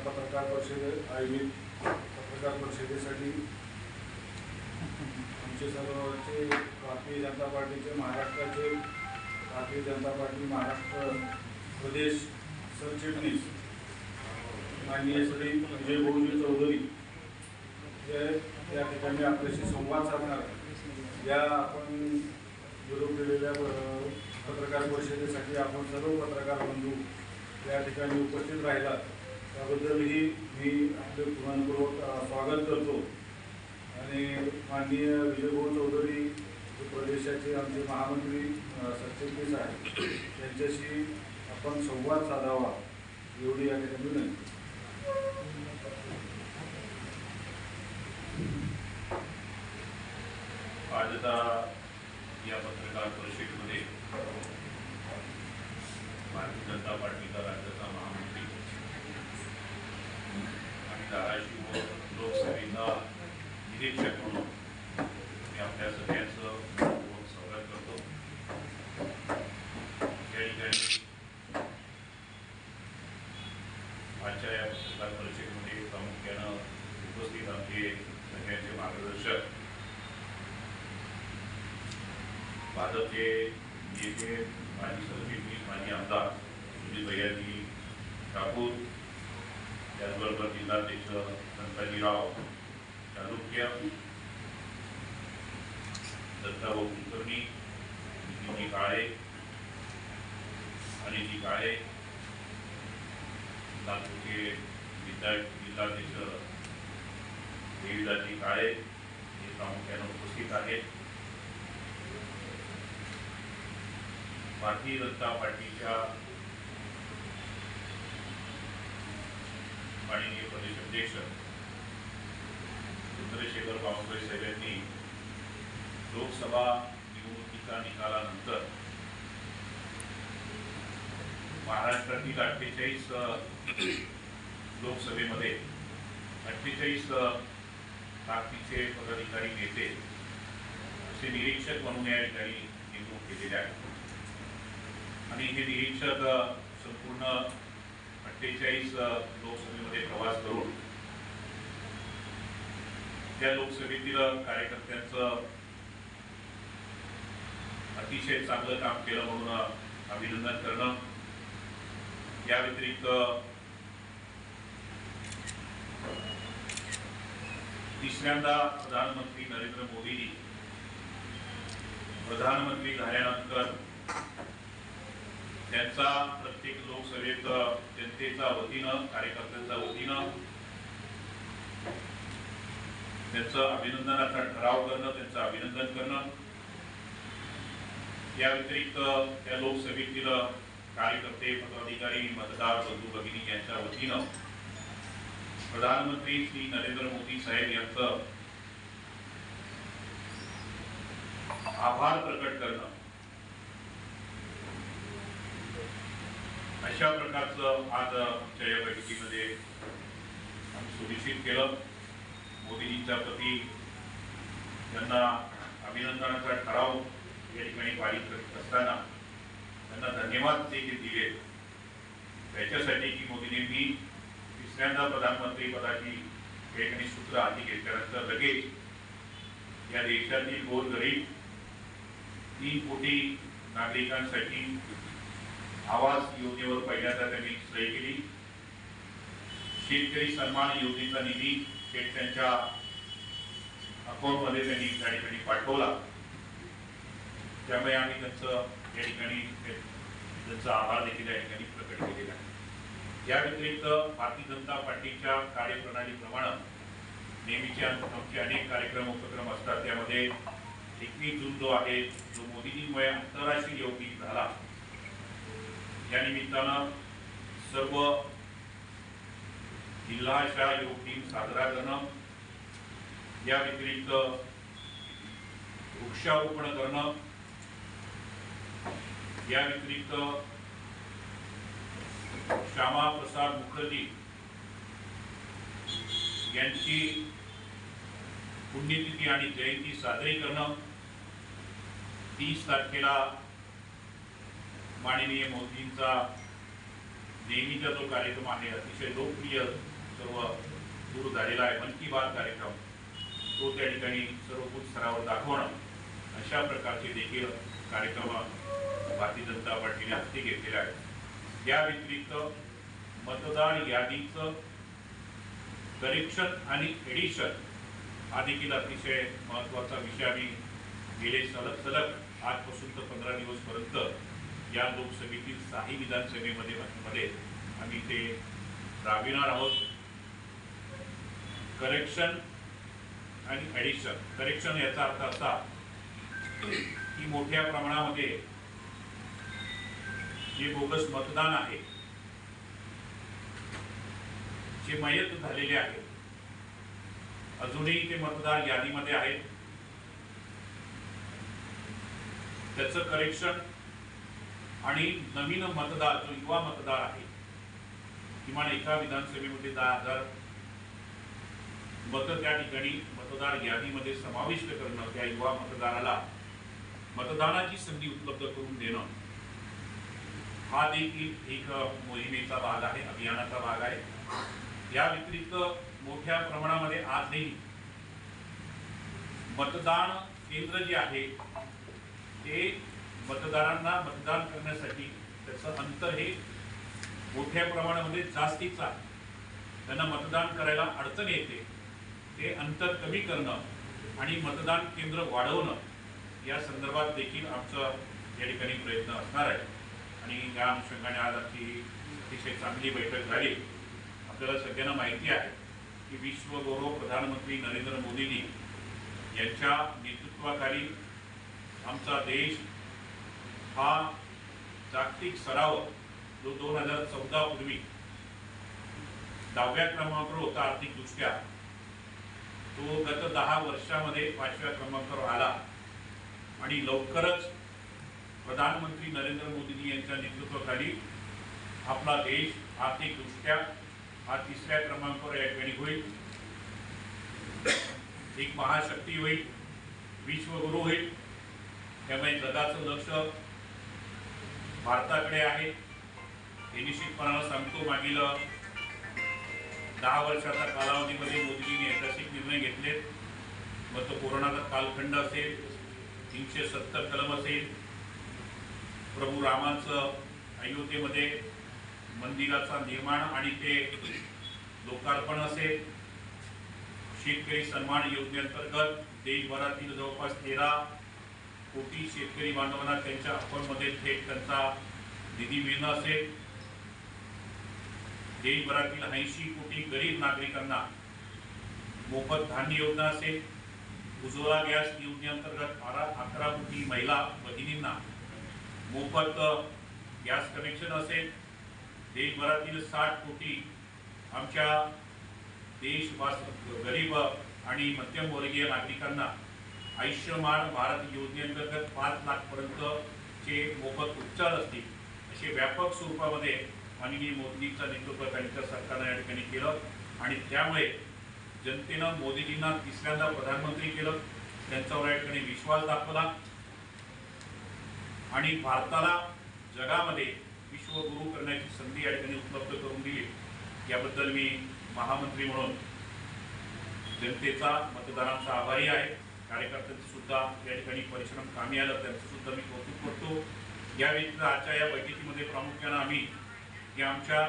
पत्रकार परिषद आयोजित पत्रकार परिषदेसाठी आमचे सर्वचे भारतीय जनता पार्टीचे महाराष्ट्राचे भारतीय जनता पार्टी महाराष्ट्र प्रदेश सरचिटणीस माननीय श्री विजय भाऊजी चौधरी जे या ठिकाणी आपल्याशी संवाद साधणार या आपण विरोध केलेल्या पत्रकार परिषदेसाठी आपण सर्व पत्रकार बंधू या ठिकाणी उपस्थित राहिला त्याबद्दलही मी आपले पुराणपूर्वक स्वागत करतो. आणि माननीय विजयभाऊ चौधरी जे प्रदेशाचे आमचे महामंत्री अ, सरचिटणीस आहेत त्यांच्याशी आपण संवाद साधावा एवढी या ठिकाणी विनंती. आज आता या पत्रकार परिषदेमध्ये भारतीय जनता पार्टीचा राज्याचा महामंत्री आणि धाराशिव व लोकसभेचा निरीक्षक म्हणून मी आपल्या सगळ्यांचं मनपूर्वक स्वागत करतो या ठिकाणी आजच्या या पत्रकार परिषदेमध्ये प्रामुख्यानं उपस्थित आमचे सगळ्यांचे मार्गदर्शक भाजपचे नेते माजी सरचिटणीस माजी आमदार सुजित भैयाजी ठाकूर त्याचबरोबर जिल्हाध्यक्ष संताजीराव चालुक्य दत्ताभाऊ कुलकर्णी नितीनजी काळे अनिलजी काळे नागपूरचे जिल्हा जिल्हाध्यक्ष देवीदाजी काळे हे प्रामुख्यानं उपस्थित आहेत. भारतीय जनता पार्टीच्या माननीय प्रदेश अध्यक्ष चंद्रशेखर बावनकुळे साहेबांनी लोकसभा निवडणुकीच्या निकालानंतर महाराष्ट्रातील अठ्ठेचाळीस लोकसभेमध्ये अठ्ठेचाळीस ताकदीचे पदाधिकारी नेते असे निरीक्षक म्हणून या ठिकाणी नेमणूक केलेले आहे. आणि हे निरीक्षक संपूर्ण अठ्ठेचाळीस लोकसभेमध्ये प्रवास करून त्या लोकसभेतील कार्यकर्त्यांचं अतिशय चांगलं काम केलं म्हणून अभिनंदन करणं. या व्यतिरिक्त तिसऱ्यांदा प्रधानमंत्री नरेंद्र मोदींनी प्रधानमंत्री झाल्यानंतर त्यांचा प्रत्येक लोकसभेत जनतेच्या वतीनं कार्यकर्त्यांच्या वतीनं त्यांचं अभिनंदनाचा ठराव करणं त्यांचं अभिनंदन करणं. या व्यतिरिक्त त्या लोकसभेतील कार्यकर्ते पदाधिकारी मतदार बंधू भगिनी यांच्या वतीनं प्रधानमंत्री श्री नरेंद्र मोदी साहेब यांचं आभार प्रकट करणं अशा प्रकारचं आज आमच्या या बैठकीमध्ये आम्ही सुनिश्चित केलं. मोदीजींच्या प्रती त्यांना अभिनंदनाचा ठराव या ठिकाणी पारित करत असताना त्यांना धन्यवाद देखील दिले. त्याच्यासाठी की मोदींनी तिसऱ्यांदा प्रधानमंत्री पदाची या ठिकाणी सूत्र हाती घेतल्यानंतर लगेच या देशातील गोरगरीब तीन कोटी नागरिकांसाठी आवास योजनेवर पहिल्यांदा त्यांनी सही केली. शेतकरी सन्मान योजनेचा निधी थेट त्यांच्या अकाउंटमध्ये त्यांनी त्या ठिकाणी पाठवला. त्यामुळे आम्ही त्यांचं या ठिकाणी त्यांचा आभार देखील या ठिकाणी प्रकट केलेला आहे. या व्यतिरिक्त भारतीय जनता पार्टीच्या कार्यप्रणालीप्रमाणे नेहमीचे आमचे अनेक कार्यक्रम उपक्रम असतात. त्यामध्ये एकवीस जून जो आहे जो मोदीजींमुळे आंतरराष्ट्रीय योग झाला. या निमित्तानं सर्व जिल्हा शाळा योग दिन साजरा करणं या व्यतिरिक्त वृक्षारोपण करणं या व्यतिरिक्त श्यामा प्रसाद मुखर्जी यांची पुण्यतिथी आणि जयंती साजरी करणं तीस तारखेला माननीय मोदींचा नेहमीचा जो कार्यक्रम आहे अतिशय लोकप्रिय सर्व सुरू झालेला आहे मन की बात कार्यक्रम तो त्या ठिकाणी सर्वभूत स्तरावर दाखवणं अशा प्रकारचे देखील कार्यक्रम भारतीय जनता पार्टीने हाती घेतलेले आहेत. या व्यतिरिक्त मतदार यादीचं करेक्शन आणि एडिशन हा देखील अतिशय महत्त्वाचा विषय आम्ही गेले सलग सलग आजपासून तर पंधरा दिवसपर्यंत या लोकसभेतील सहाही विधानसभेमध्ये मध्ये आम्ही ते राबविणार आहोत. करेक्शन आणि ॲडिशन करेक्शन याचा अर्थ असा की मोठ्या प्रमाणामध्ये जे बोगस मतदान आहे जे मयत झालेले आहे अजूनही ते मतदार यादीमध्ये आहेत. त्याचं करेक्शन आणि नवीन मतदार जो युवा मतदार आहे किमान एका विधानसभेमध्ये दहा हजार मतं त्या ठिकाणी मतदार यादीमध्ये समाविष्ट करणं त्या युवा मतदाराला मतदानाची संधी उपलब्ध करून देणं हा देखील एक मोहिमेचा भाग आहे अभियानाचा भाग आहे. या व्यतिरिक्त मोठ्या प्रमाणामध्ये आजही मतदान केंद्र जे आहे ते मतदारांना मतदान करण्यासाठी त्याचं अंतर हे मोठ्या प्रमाणामध्ये जास्तीचं आहे. त्यांना मतदान करायला अडचण येते. ते अंतर कमी करणं आणि मतदान केंद्र वाढवणं या संदर्भात देखील आमचा या ठिकाणी प्रयत्न असणार आहे. आणि या अनुषंगाने आज आमची अतिशय चांगली बैठक झाली. आपल्याला सगळ्यांना माहिती आहे की विश्वगौरव प्रधानमंत्री नरेंद्र मोदींनी यांच्या नेतृत्वाखाली आमचा देश हा जागतिक सराव जो दोन हजार चौदा पूर्वी दहाव्या क्रमांकावर होता आर्थिकदृष्ट्या तो गत दहा वर्षामध्ये पाचव्या क्रमांकावर आला आणि लवकरच प्रधानमंत्री नरेंद्र मोदींनी यांच्या नेतृत्वाखाली आपला देश आर्थिकदृष्ट्या हा तिसऱ्या क्रमांकावर या ठिकाणी होईल. एक महाशक्ती होईल विश्वगुरु होईल. त्यामुळे जगाचं लक्ष भारताकडे आहे. हे निश्चितपणानं सांगतो मागील दहा वर्षाच्या कालावधीमध्ये मोदीजीने ऐतिहासिक निर्णय घेतलेत. मग तो कोरोनाचा कालखंड असेल तीनशे सत्तर कलम असेल. प्रभू रामाचं अयोध्येमध्ये मंदिराचा निर्माण आणि ते लोकार्पण असेल. शेतकरी सन्मान योजनेअंतर्गत देशभरातील जवळपास तेरा कोटी शेतकरी बांधवांना त्यांच्या अकाउंटमध्ये थेट त्यांचा निधी मिळणं असेल. देशभरातील ऐंशी कोटी गरीब नागरिकांना मोफत धान्य योजना असेल. उज्ज्वला गॅस योजनेअंतर्गत बारा अकरा कोटी महिला भगिनींना मोफत गॅस कनेक्शन असेल. देशभरातील साठ कोटी आमच्या देशवास गरीब आणि मध्यमवर्गीय नागरिकांना आयुष्यमान भारत योजनेअंतर्गत पाच लाखपर्यंतचे मोफत उपचार असतील असे व्यापक स्वरूपामध्ये माननीय नेतृत्व त्यांच्या सरकारनं या ठिकाणी केलं. आणि त्यामुळे जनतेनं मोदीजींना तिसऱ्यांदा प्रधानमंत्री केलं. त्यांच्यावर या ठिकाणी विश्वास दाखवला. आणि भारताला जगामध्ये विश्वगुरू करण्याची संधी या ठिकाणी उपलब्ध करून दिली. याबद्दल मी महामंत्री म्हणून जनतेचा मतदारांचा आभारी आहे. कार्यकर्त्यांचं सुद्धा या ठिकाणी परिश्रम कामी आलं त्यांचं सुद्धा मी कौतुक करतो. या व्यतिरिक्त आजच्या या बैठकीमध्ये प्रामुख्यानं आम्ही या आमच्या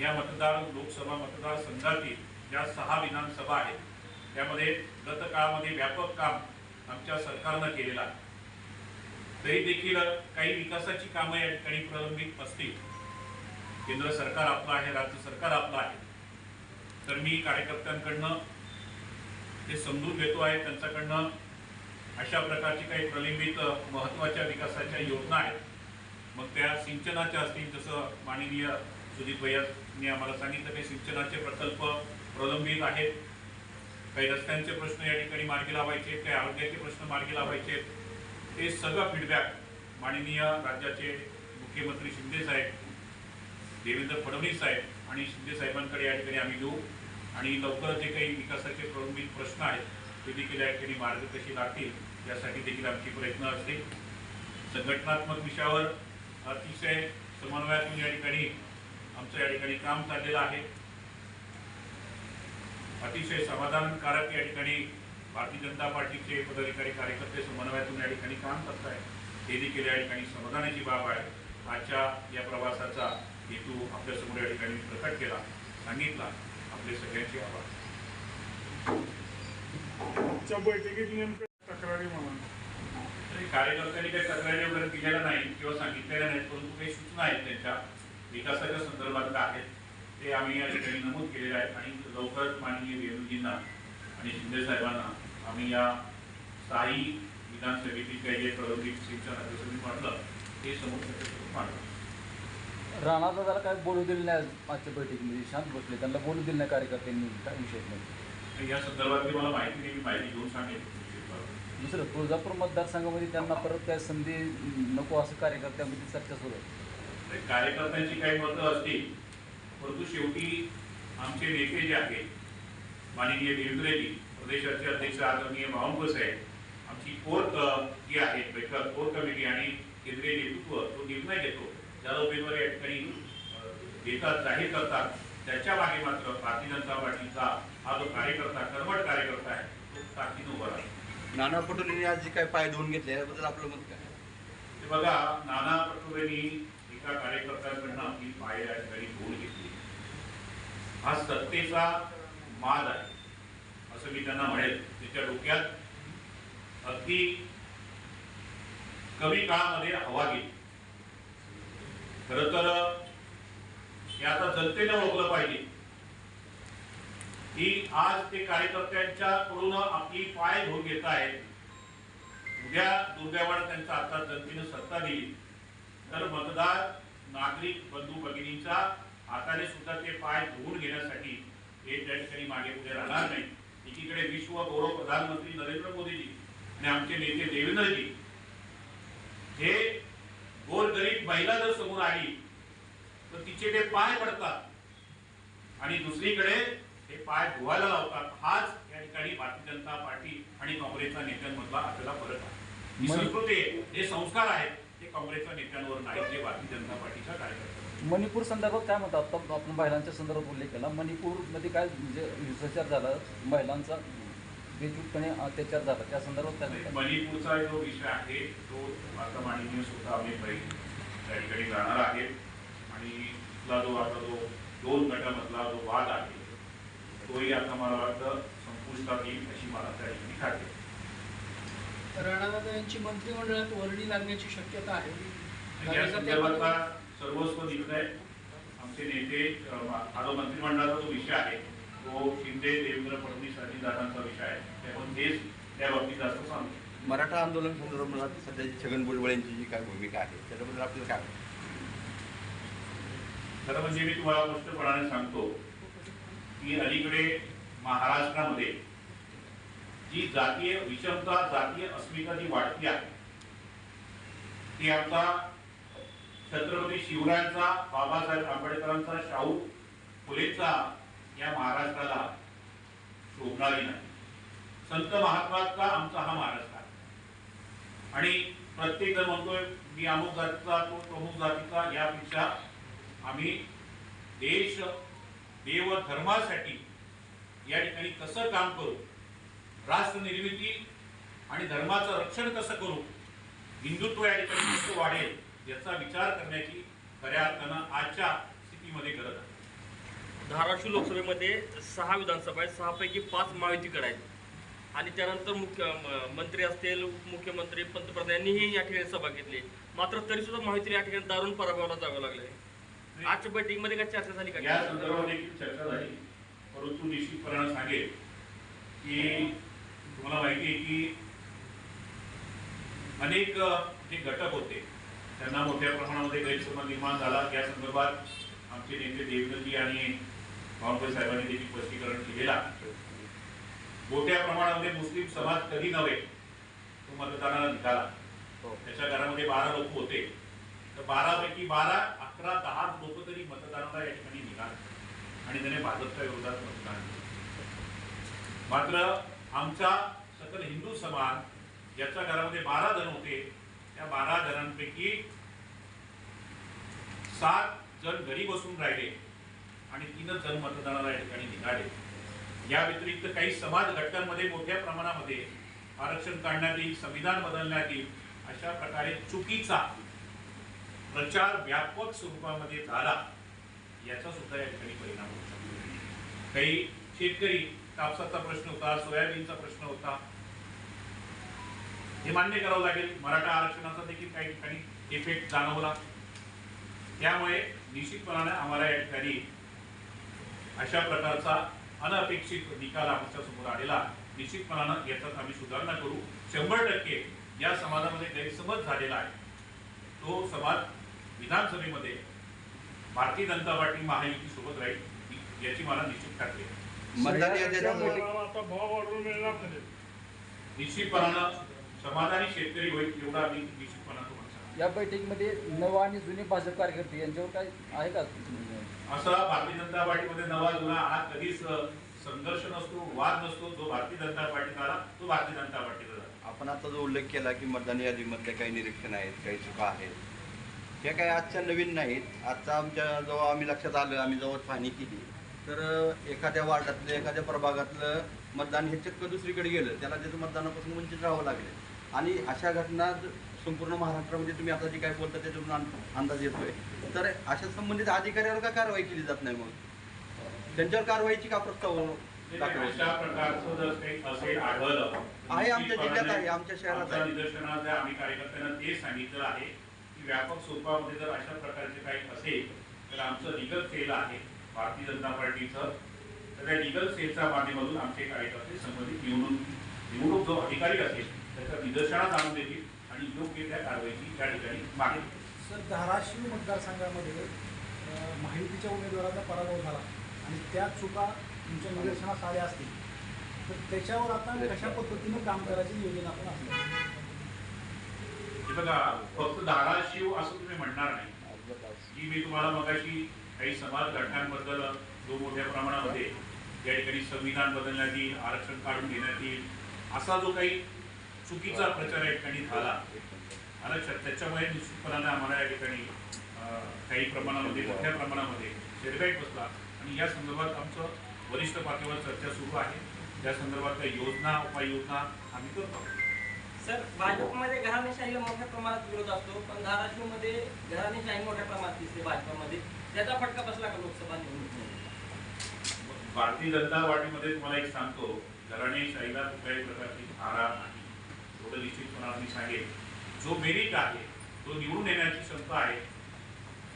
या मतदार लोकसभा मतदारसंघातील ज्या सहा विधानसभा आहेत त्यामध्ये गत काळामध्ये व्यापक काम आमच्या सरकारनं केलेलं आहे. तरी देखील काही विकासाची कामं या ठिकाणी प्रलंबित असतील. केंद्र सरकार आपलं आहे राज्य सरकार आपलं आहे. तर मी कार्यकर्त्यांकडनं ते समजून घेतो आहे त्यांच्याकडनं अशा प्रकारची काही प्रलंबित महत्त्वाच्या महत्त्वाच्या विकासाच्या योजना आहेत. मग त्या सिंचनाच्या असतील जसं माननीय सुजित भैयानी आम्हाला सांगितलं काही सिंचनाचे प्रकल्प प्रलंबित आहेत. काही रस्त्यांचे प्रश्न या ठिकाणी मार्गी लावायचे काही आरोग्याचे प्रश्न मार्गी लावायचे. हे सगळं फीडबॅक माननीय राज्याचे मुख्यमंत्री शिंदे साहेब देवेंद्र फडणवीस साहेब आणि शिंदे साहेबांकडे या ठिकाणी आम्ही घेऊ आणि लवकरच जे काही विकासाचे प्रलंबित प्रश्न आहेत ते देखील या ठिकाणी मार्ग कशी लागतील. यासाठी देखील आमची प्रयत्न असतील संघटनात्मक विषयावर अतिशय समन्वयातून या ठिकाणी आमचं या ठिकाणी काम चाललेलं आहे. अतिशय समाधानकारक या ठिकाणी भारतीय जनता पार्टीचे पदाधिकारी कार्यकर्ते समन्वयातून या ठिकाणी काम करत आहेत हे देखील या ठिकाणी समाधानाची बाब आहे. आजच्या या प्रवासाचा हेतू आपल्यासमोर या ठिकाणी प्रकट केला सांगितला. आपले सगळ्यांचे आभार बैठकीत नेमकं तक्रारी म्हणून कार्यकर्त्यांनी काही तक्रारी वगैरे दिलेल्या नाही किंवा सांगितलेल्या नाहीत परंतु काही सूचना आहेत त्यांच्या विकासाच्या संदर्भात आहेत. ते आम्ही या ठिकाणी नमूद केलेले आहेत आणि लवकरच माननीय वेणूजींना आणि शिंदे साहेबांना आम्ही या स्थायी विधानसभेतील काही जे प्रलंबित सिंचन अध्यक्षांनी म्हटलं ते समोर मांडलं राणा दादाला काय बोलू दिलं नाही आज आजच्या बैठकीमध्ये. शांत बसले. त्यांना बोलू दिलं नाही कार्यकर्त्यांनी काय विषय नाही या संदर्भातली मला माहिती नाही. मी माहिती घेऊन सांगेन. दुसरं तुळजापूर मतदारसंघामध्ये त्यांना परत काय संधी नको असं कार्यकर्त्यांमध्ये चर्चा सुरू आहे. तर कार्यकर्त्यांची काही मतं असतील परंतु शेवटी आमचे नेते जे आहेत माननीय देवेंद्रजी प्रदेशाचे अध्यक्ष आदरणीय बावनकुळे साहेब आमची कोर जी आहे बैठक कोर कमिटी आणि केंद्रीय नेतृत्व तो निर्णय घेतो. ज्याला उमेदवारी या ठिकाणी देतात जाहीर करतात त्याच्यामागे मात्र भारतीय जनता पार्टीचा हा जो कार्यकर्ता कर्मठ कार्यकर्ता आहे तो ताकदीनं उभा राहतो. नाना पटोलेंनी आज जे काय पाय धुवून घेतले याबद्दल आपलं मत काय? ते बघा नाना पटोलेंनी एका कार्यकर्त्याकडनं आपली पाय या ठिकाणी धुवून घेतली. हा सत्तेचा माज आहे असं मी त्यांना म्हणेल त्याच्या डोक्यात अगदी कमी काळामध्ये हवा गेली. खरं तर हे आता जनतेने ओळखलं पाहिजे. की आज ते कार्यकर्त्यांच्या कडून आपली पाय धुवून घेत आहेत. उद्या दुर्दैवाने त्यांचा आता जनतेनं सत्ता दिली. तर मतदार नागरिक बंधू भगिनींचा हाताने सुद्धा ते पाय धुवून घेण्यासाठी हे त्या ठिकाणी मागे पुढे राहणार नाही. एकीकडे विश्व गौरव प्रधानमंत्री नरेंद्र मोदीजी आणि आमचे नेते देवेंद्रजी हे गोरगरीब महिला जर समोर आली तर तिचे ते पाय पडतात. आणि दुसरीकडे हे पाय धुवायला लावतात. हाच या ठिकाणी भारतीय जनता पार्टी आणि काँग्रेसच्या नेत्यांमधला आपल्याला फरक आहे. ही संस्कृती हे संस्कार आहेत ते काँग्रेसच्या नेत्यांवर नाहीत जे भारतीय जनता पार्टीच्या कार्यकर्त्यांवर. मणिपूर संदर्भात काय म्हणतात? आता आपण महिलांच्या संदर्भात उल्लेख केला. मणिपूरमध्ये काय म्हणजे हिंसाचार झाला? महिलांचा बेचूकपणे अत्याचार झाला. त्या संदर्भात काय मणिपूरचा जो विषय आहे तो आता माननीय स्वतः अमित भाई त्या ठिकाणी जाणार आहेत आणि इथला जो आता जो दोन गटामधला जो वाद आहे तोही आता मला वाटतं संपुष्टात येईल अशी मला त्या ठिकाणी खात्री आहे. राणादादा यांची मंत्रिमंडळात वर्णी लागण्याची शक्यता आहे. या संदर्भातला सर्वस्व निर्णय आमचे नेते हा जो मंत्रिमंडळाचा जो विषय आहे तो शिंदे देवेंद्र फडणवीस अजितदादांचा विषय आहे. त्यामुळे तेच त्या बाबतीत जास्त सांगतो. मराठा आंदोलन संदर्भात सध्या छगन भुजबळ यांची जी काय भूमिका आहे त्याच्याबद्दल आपल्याला काय खरं म्हणजे मी तुम्हाला स्पष्टपणाने सांगतो की अलीकडे महाराष्ट्रामध्ये जी जातीय विषमता जातीय अस्मिता जी वाढती आहे ती आता छत्रपती शिवरायांचा बाबासाहेब आंबेडकरांचा शाहू फुलेचा या महाराष्ट्राला शोभणारी नाही. संत महात्माचा आमचा हा महाराष्ट्र? आणि प्रत्येक जण म्हणतोय मी अमुक जातीचा तो प्रमुख जातीचा यापेक्षा आम्ही देश देव धर्मासाठी या ठिकाणी कसं काम करू राष्ट्र निर्मिती आणि धर्माचं रक्षण कसं करू हिंदुत्व या ठिकाणी कसं वाढेल याचा विचार करण्याची खऱ्या अर्थानं आजच्या स्थितीमध्ये गरज आहे. धाराशिव लोकसभेमध्ये सहा विधानसभा आहेत सहापैकी पाच महायुतीकडे आहेत. आणि त्यानंतर मुख्य मंत्री असतील उपमुख्यमंत्री पंतप्रधान यांनीही या ठिकाणी सभा घेतली. मात्र तरी सुद्धा माहिती या ठिकाणी दारुण पराभवाला जावं लागलंय. आजच्या बैठकीमध्ये काय चर्चा झाली का? या संदर्भात देखील चर्चा झाली. परंतु निश्चितपणानं सांगेल की तुम्हाला माहिती आहे की अनेक जे घटक होते त्यांना मोठ्या प्रमाणामध्ये गैरसमज निर्माण झाला. या संदर्भात आमचे नेते देवेंद्रजी आणि बावनकुळे साहेबांनी देखील स्पष्टीकरण केलेला मोठ्या प्रमाणामध्ये मुस्लिम समाज कधी नव्हे तो मतदानाला निघाला. त्याच्या घरामध्ये बारा लोक होते. तर बारापैकी बारा अकरा दहा लोक तरी मतदानाला या ठिकाणी निघाले. आणि त्याने भाजपच्या विरोधात मतदान केलं. मात्र आमचा सकल हिंदू समाज ज्याच्या घरामध्ये बारा जण होते त्या बारा जणांपैकी सात जण घरी बसून राहिले आणि तीनच जण मतदानाला या ठिकाणी निघाले. या व्यतिरिक्त काही समाज घटकांमध्ये मोठ्या प्रमाणामध्ये आरक्षण काढण्यात येईल संविधान बदलण्यात येईल अशा प्रकारे चुकीचा प्रचार व्यापक स्वरूपामध्ये झाला याचा सुद्धा या ठिकाणी परिणाम होऊ शकतो काही शेतकरी कापसाचा प्रश्न होता सोयाबीनचा प्रश्न होता. हे मान्य करावं लागेल मराठा आरक्षणाचा देखील काही ठिकाणी इफेक्ट जाणवला. त्यामुळे निश्चितपणाने आम्हाला या ठिकाणी अशा प्रकारचा अनपेक्षित निकाल आमच्यासमोर आलेला निश्चितपणानं याच्यात आम्ही सुधारणा करू. शंभर टक्के या समाजामध्ये गैरसमज झालेला आहे. तो समाज विधानसभेमध्ये भारतीय जनता पार्टी महायुती सोबत राहील याची मला निश्चित खात्री आहे. निश्चितपणानं समाधानी शेतकरी होईल एवढा मी निश्चितपणा तुम्हाला सांगतो. या बैठकीमध्ये नवा आणि जुने भाजप कार्यकर्ते यांच्यावर काय आहे का? असा भारतीय जनता पार्टीमध्ये नवा जुना हा कधीच संघर्ष नसतो वाद नसतो जो भारतीय जनता पार्टीचा आला तो भारतीय जनता पार्टीचा झाला. आपण आता जो उल्लेख केला की मतदान यादीमधले काही निरीक्षण आहेत काही चुका आहेत त्या काही आजच्या नवीन नाहीत. आजचा आमच्या जेव्हा आम्ही लक्षात आलं आम्ही जेव्हा पाहणी केली. तर एखाद्या वार्डातलं एखाद्या प्रभागातलं मतदान हे चक्क दुसरीकडे गेलं. त्याला त्याचं मतदानापासून वंचित राहावं लागलं. आणि अशा घटना संपूर्ण महाराष्ट्रामध्ये तुम्ही आता जे काय बोलता त्याच्यावरून अं- अंदाज येतोय. तर अशा संबंधित अधिकाऱ्यावर का कारवाई केली जात नाही मग? त्यांच्यावर कारवाईची का प्रस्ताव आहे आमच्या जिल्ह्यात आहे आमच्या शहरात. आहे निदर्शनात आहे, आम्ही कार्यकर्त्यांना ते सांगितलं आहे की व्यापक स्वरूपामध्ये जर अशा प्रकारचे काही असेल तर आमचं लिगल सेल आहे भारतीय जनता पार्टीचं. तर त्या लिगल सेलच्या माध्यमातून आमचे कार्यकर्ते संबंधित निवडणूक निवडणूक जो अधिकारी असेल त्याच्या निदर्शनात आणून देतील आणि योग्य त्या कारवाईची त्या ठिकाणी मागेल सर धाराशिव मतदारसंघामध्ये माहितीच्या उमेदवाराचा पराभव झाला आणि त्या चुका तुमच्या निदर्शनास आल्या असतील. तर त्याच्यावर आता कशा पद्धतीनं काम करायची योजना आपण हे बघा फक्त धाराशिव असं तुम्ही म्हणणार नाही. की मी तुम्हाला मगाशी काही समाज घटनांबद्दल जो मोठ्या प्रमाणामध्ये या ठिकाणी संविधान बदलण्यात येईल आरक्षण काढून घेण्यात येईल असा जो काही चुकीचा प्रचार या ठिकाणी झाला. आरक्षण त्याच्यामुळे निश्चितपणाने आम्हाला या ठिकाणी काही प्रमाणामध्ये मोठ्या प्रमाणामध्ये शेरबॅक बसला. आणि या संदर्भात आमचं वरिष्ठ पातळीवर चर्चा सुरू आहे. त्या संदर्भात काही योजना उपाययोजना आम्ही करतो. सर भाजपमध्ये घराणेशाहीला मोठ्या प्रमाणात विरोध असतो पण धाराशिवमध्ये घराणेशाही मोठ्या प्रमाणात दिसते भाजपमध्ये. त्याचा फटका बसला का लोकसभा निवडणुकीमध्ये? भारतीय जनता पार्टीमध्ये तुम्हाला एक सांगतो घराणेशाहीला कुठल्याही प्रकारची धारा नाही. एवढं निश्चितपणा मी सांगेन. जो मेरिट आहे जो निवडून येण्याची क्षमता आहे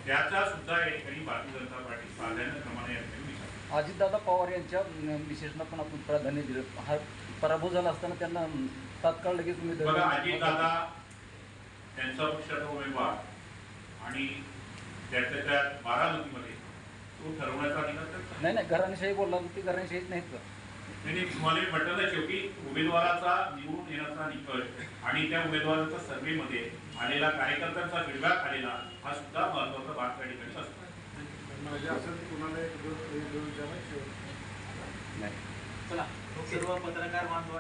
त्याचा सुद्धा या ठिकाणी भारतीय जनता पार्टी प्राधान्यक्रमाने या ठिकाणी अजितदादा पवार यांच्या विशेषणा पण आपण प्राधान्य दिलं. हा पराभव झाला असताना त्यांना तात्काळ लगेच उमेदवार दादा त्यांचा पक्षाचा उमेदवार आणि त्यातल्या त्यात बारामतीमध्ये तो ठरवण्याचा अधिकार. नाही नाही घराणेशाही बोलला ते घराणेशाहीच नाहीत. का नाही तुम्हाला मी म्हटलं शेवटी उमेदवाराचा निवडून येण्याचा निकष आणि त्या उमेदवाराच्या सर्व्हेमध्ये आलेला कार्यकर्त्यांचा फीडबॅक आलेला हा सुद्धा महत्त्वाचा भाग त्या ठिकाणी असतो. नाही. चला सर्व पत्रकार बांधव